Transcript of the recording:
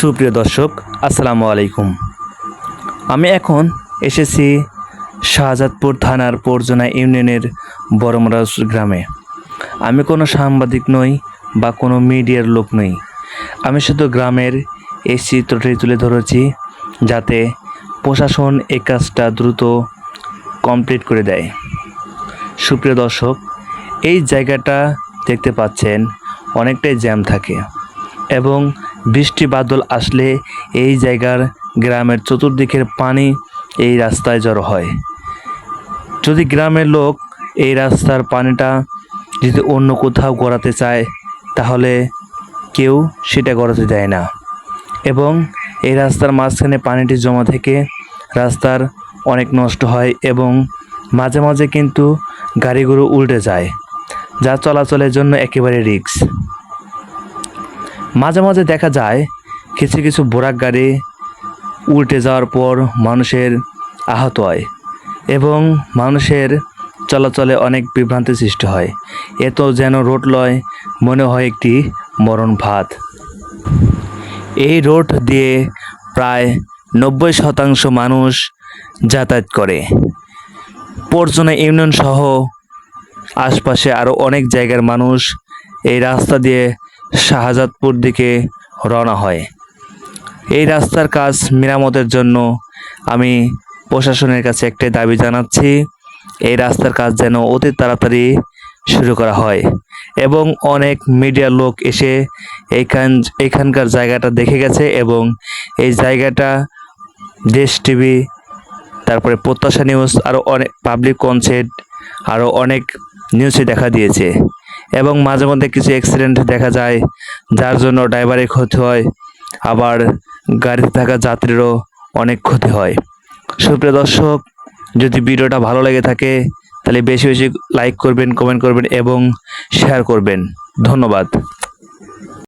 সুপ্রিয় দর্শক, আসসালামু আলাইকুম। আমি এখন এসেছি শাহজাদপুর থানার পরজনা ইউনিয়নের বড়মরাজ গ্রামে। আমি কোনো সাংবাদিক নই বা কোনো মিডিয়ার লোক নই। আমি শুধু গ্রামের এই চিত্রটি তুলে ধরেছি যাতে প্রশাসন এই কাজটা দ্রুত কমপ্লিট করে দেয়। সুপ্রিয় দর্শক, এই জায়গাটা দেখতে পাচ্ছেন, অনেকটাই জ্যাম থাকে এবং বৃষ্টি বাদল আসলে এই জায়গার গ্রামের চতুর্দিকের পানি এই রাস্তায় জড়ো হয়। যদি গ্রামের লোক এই রাস্তার পানিটা যদি অন্য কোথাও গড়াতে চায়, তাহলে কেউ সেটা গড়াতে দেয় না। এবং এই রাস্তার মাঝখানে পানিটি জমা থেকে রাস্তার অনেক নষ্ট হয় এবং মাঝে মাঝে কিন্তু গাড়িগুলো উল্টে যায়, যা চলাচলের জন্য একেবারে রিস্ক। মাঝে মাঝে দেখা যায় কিছু কিছু বোরাক গাড়ি উল্টে যাওয়ার পর মানুষের আহত হয় এবং মানুষের চলাচলে অনেক বিভ্রান্তি সৃষ্টি হয়। এত যেন রোড লয়, মনে হয় একটি মরণ ভাত। এই রোড দিয়ে প্রায় নব্বই শতাংশ মানুষ যাতায়াত করে। পর্যনা ইউনিয়ন সহ আশপাশে আরও অনেক জায়গার মানুষ এই রাস্তা দিয়ে শাহজাদপুর দিকে রওনা হয়। এই রাস্তার কাজ মেরামতের জন্য আমি প্রশাসনের কাছে একটাই দাবি জানাচ্ছি। এই রাস্তার কাজ যেন অতি তাড়াতাড়ি শুরু করা হয় এবং অনেক মিডিয়ার লোক এসে এইখান এখানকার জায়গাটা দেখে গেছে এবং এই জায়গাটা দেশ টিভি, তারপরে প্রত্যাশা নিউজ আরও অনেক পাবলিক কনসেট আরও অনেক নিউজে দেখা দিয়েছে। এবং মাঝে মধ্যে কিছু অ্যাক্সিডেন্ট দেখা যায়, যার জন্য ড্রাইভারের ক্ষতি হয়। আবার গাড়িতে থাকা যাত্রীরও অনেক ক্ষতি হয়। সুপ্রিয় দর্শক, যদি ভিডিওটা ভালো লেগে থাকে, তাহলে বেশি বেশি লাইক করবেন কমেন্ট করবেন এবং শেয়ার করবেন। ধন্যবাদ।